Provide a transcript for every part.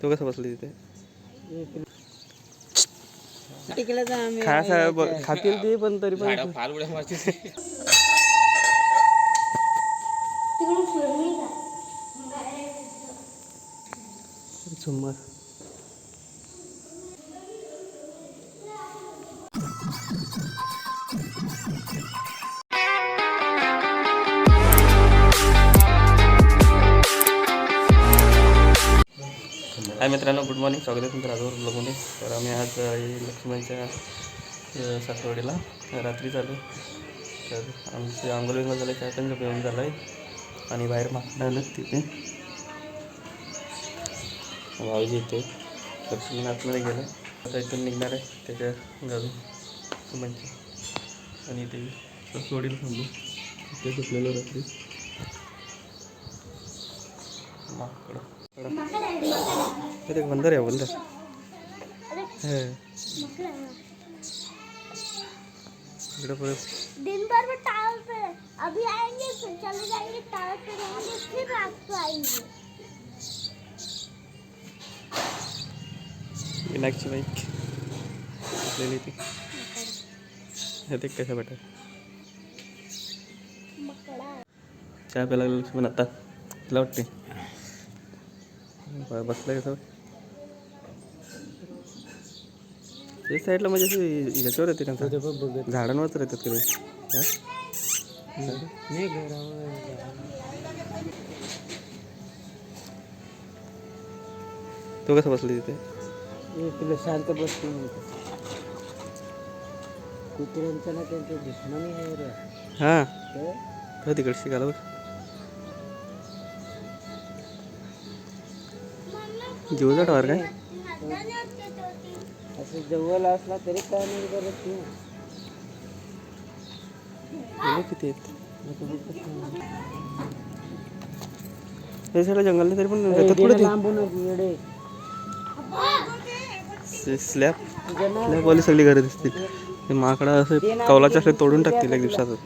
तो कसं बसले तिथे? खातील ते पण तरी पण झुम्मर हाय मित्रांनो गुड मॉर्निंग स्वागत आहे तुमचं राजावर ब्लॉगमध्ये तर आम्ही आज अ, लक्ष्मणच्या सासवडीला रात्री चालू तर आमची आंघोळ विंगोळ झालं चहा पण जेवण झालं आहे आणि बाहेर मागणार आलं तिथे भाऊजी इथे तर आतमध्ये गेलं आता इथून निघणार आहे त्याच्या गाजून सुमनची. आणि ते सासवडीला थांबलो. तिथे झोपलेलो रात्री. माकडं अरे बंदर आहे बंदर? हे. इकडं परत दिन भर में टावर पे अभी आएंगे फिर चले जाएंगे टावर पे रहेंगे फिर रात को आएंगे. विनायकची बाईक ती हे ते कसं मकड़ा चहा प्यायला लक्ष्मण आता? तुला वाटते? बसलं कसं ते साईडला म्हणजे असं याच्यावर येते का? बघत झाडांवरच राहतात कधी घरावर. तो कसं बसले तिथे? तुला शांत बसते कुत्र्यांचा ना त्यांचं दुश्मनी आहे रे. हां. हो तिकडे शिकायला बघ. जीवचा टावर काय? जवळ असला तरी काय नाही करत तू. किती आहेत? हे सगळं जंगल तरी पण स्लॅब. स्लॅबवाली सगळी घरं दिसतील ते माकडा असं कौलाच्या असले तोडून टाकतील एक दिवसातच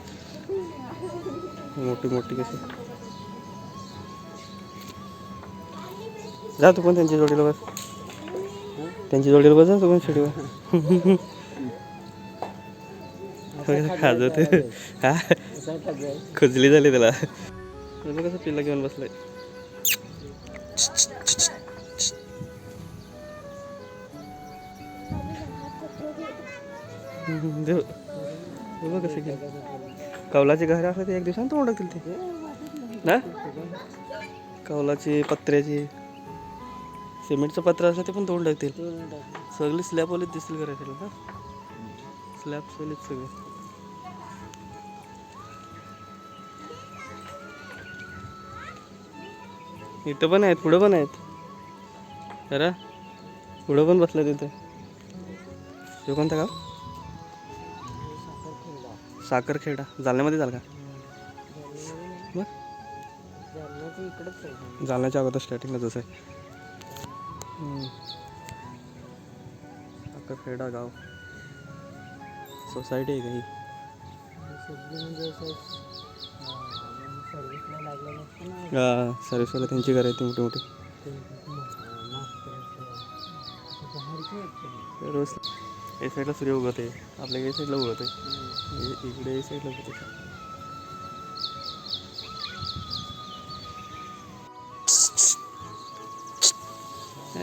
मोठी मोठी कशी. जा तू पण त्यांच्या जोडीला बस. त्यांच्या जोडीला बस जा तू पण शिडीवर हा? असं सगळं खुजली झाली त्याला. कसं पिल्ला घेऊन बसलाय? देव. बघ कसं केलं. कौलाची घरं असलं ते एक दिवसानं तोंड टाकतील ते. ना कौलाची पत्र्याची. सिमेंटचं पत्र असलं ते पण तोंड टाकतील. सगळे स्लॅबवालेच दिसतील घरातील ना स्लॅब वालीच सगळे. इथं पण आहेत पुढं पण आहेत. अरे पुढं पण बसलं तिथे हे कोणतं गाव? साखरखेडा. जालन्यामध्ये झालं का? मग जालन्याच्या अगोदर स्टार्टिंगला जसं आहे. साखरखेडा गाव. सोसायटी आहे काही सगळी म्हणजे असं सर्व्हिसला लागलेलं असतं ना. हा सर्विसवाला त्यांची घरं आहेत मोठी मोठी. रोज ए साईडला सूर्य उगवत आहे आपल्या ए साईडला उगवत आहे इकडे ए साईडला उगवत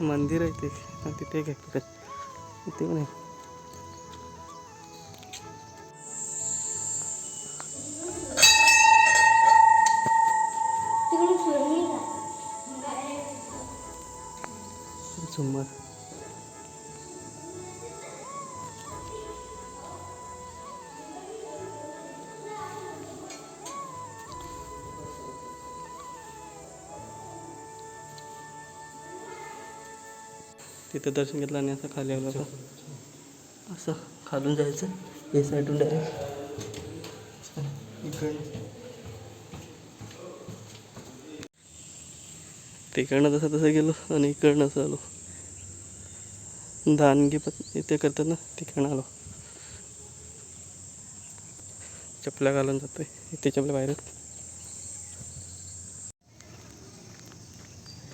मंदिर आहे ते तिथे एक आहे तिथे पण आहे. तिकडून तिथं दर्शन घेतलं आणि असं खाली आलो असं असं खालून जायचं. हे साईडून डायरेक्ट इकडे. तिकडनं तसं तसं गेलो आणि इकडनं असं आलो. दानगी पण इथे करतात ना तिकडनं आलो. चपल्या घालून जातोय इथे चपल्या बाहेर.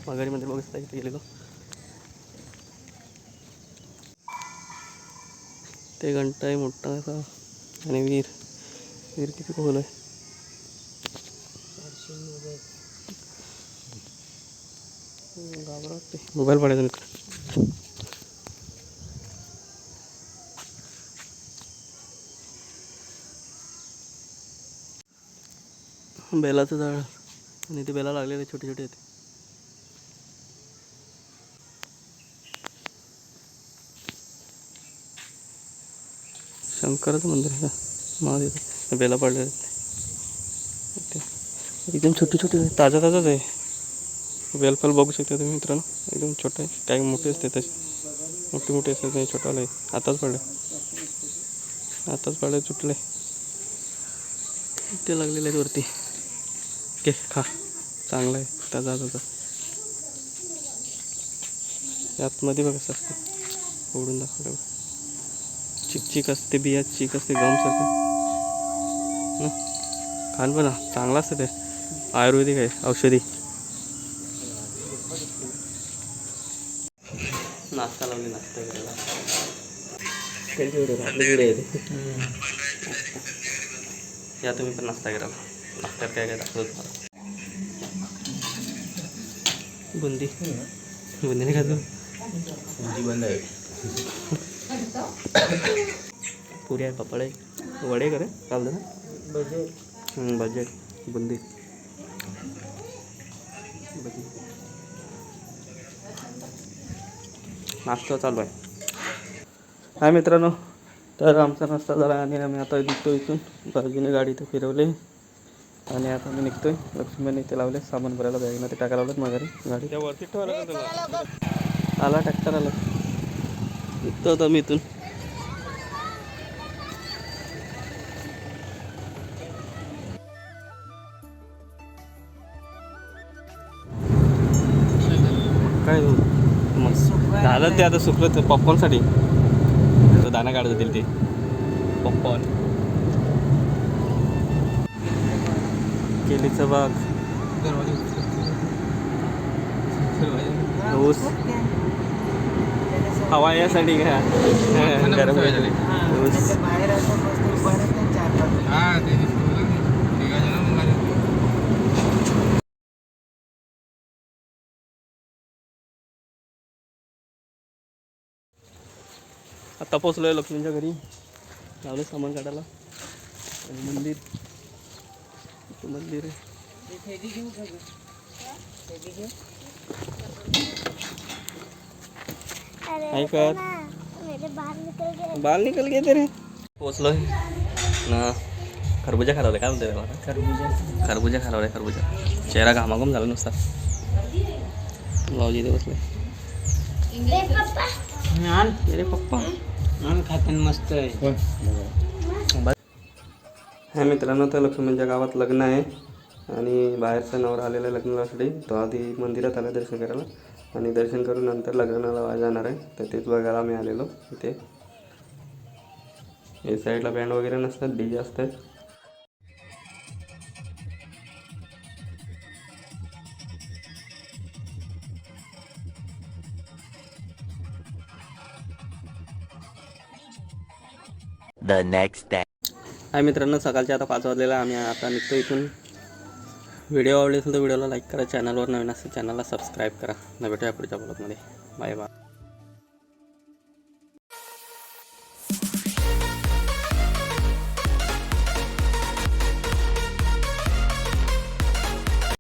माघारी मंदिर बघत इथे गेलेलो ते घंटा आहे मोठा असा आणि वीर. वीर किती खोल आहे. घाबरा वाटते मोबाईल पडायचा मित्र. बेलाचं झाड. आणि ते बेला लागलेले छोटे छोटे आहेत. शंकराचं मंदिर आहे का? महादेव. बेला पडलेलं एकदम छोटी छोटी ताजा ताजाच आहे. बेलफल बघू शकता तुम्ही मित्रांनो. एकदम छोटं आहे. काही मोठे असते तसे मोठे मोठे असतात नाही छोटाले आताच पडले आताच पडले सुटले ते लागलेले आहेत वरती. ओके खा. चांगलं आहे. ताजा ताजा. आतमध्ये बघा सर. असते फोडून दाखवलं चिक चिक असते बिया चिक असते गमसारखं ना? खान पण चांगलं असतं ते. आयुर्वेदिक आहे औषधी. नाश्ता लावली नाश्ता करायला. या तुम्ही पण नाश्ता करायला नाश्त्यात काय काय दाखवत बुंदी. बुंदी नाही खातो बंद आहे. पुरी आहे पापड आहे. वडे करे काल ना? बजेट बजेट बुंदी. भजी. नाश्ता चालू आहे. हाय मित्रांनो तर आमचा नाश्ता झाला आणि आम्ही आता निघतो इथून. बाजूने गाडी इथे फिरवली. आणि आता आम्ही निघतोय. लक्ष्मीने इथे लावले सामान भरायला. बॅगनं ते टाकायला लावलं माघारी. गाडी. वरती ठेवायला आला ट्रॅक्टर आला. निघतो आता मी इथून. काय मग झालं ते आता सुकलं ते पॉपकॉर्नसाठी तो दाना काढत होतील ते. पॉपकॉर्न केलीचं बाग. ऊस. हवा यासाठी घ्या. गरम. ऊस बाहेर असं मस्त उभा राहतात चार पाच हा ते निघायचं ना मग माझ्या आता पोचलोय लक्ष्मीच्या घरी. लावलं सामान काढायला. आणि मंदिर. मंदिर आहे. गं? कर. बाल निकल गए. बाल निकल गए तेरे. पोचलोय ना खरबुजा खालावलं काय म्हणते मला खरबूजा खरबुजा खालावलाय खरबुजा. चेहरा घामाघूम झाला नुसता. भाऊजी इथे बसले. आण अरे पप्पा. आण मस्त आहे. ह्या मित्रांनो तर लक्ष्मीच्या गावात लग्न आहे. आणि बाहेरचा नवरा आलेला आहे लग्नासाठी. तो आधी मंदिरात आला दर्शन करायला. आणि दर्शन करून नंतर लग्नाला जाणार आहे. तर तेच बघायला आम्ही आलेलो इथे. हे साईडला बँड वगैरे नसतात डी जे असतात. नेक्स्ट next आय हाय मित्रांनो सकाळचे आता पाच वाजलेला आम्ही आता निघतो इथून. व्हिडिओ आवडले असेल तर व्हिडिओला लाईक करा. चॅनलवर नवीन असेल चॅनलला सबस्क्राईब करा. न भेटूया पुढच्या ब्लॉगमध्ये बाय बाय